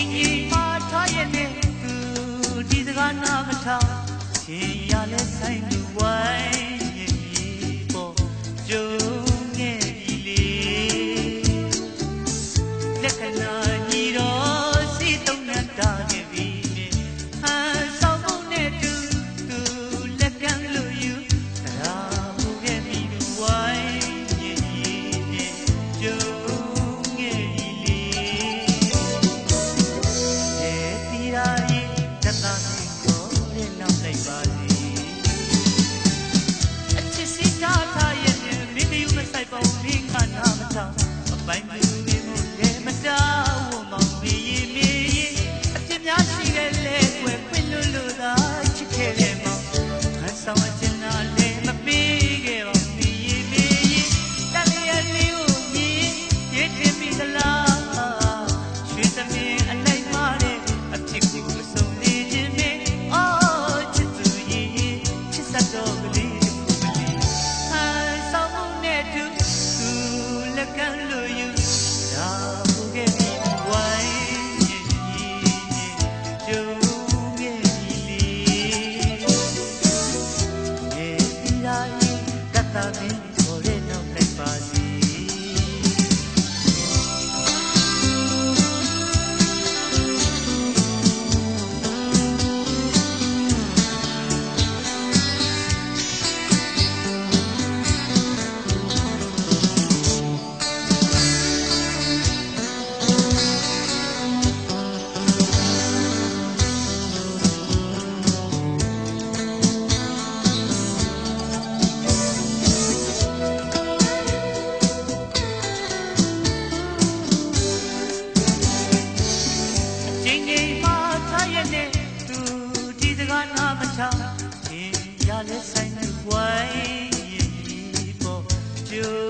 င်ကြီးပါထားရတဲ့သူဒီစကားနာမထောင်ရှင်ရလဲဆိုင် like ချင်ရလဲဆိုင်ဝိုင်းရေပေါ်ကျိုး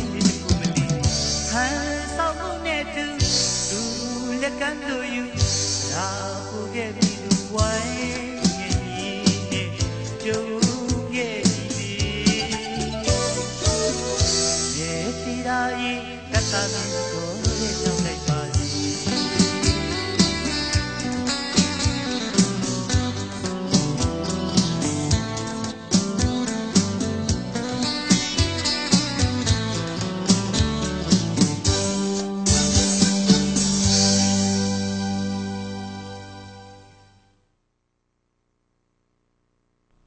Thank you.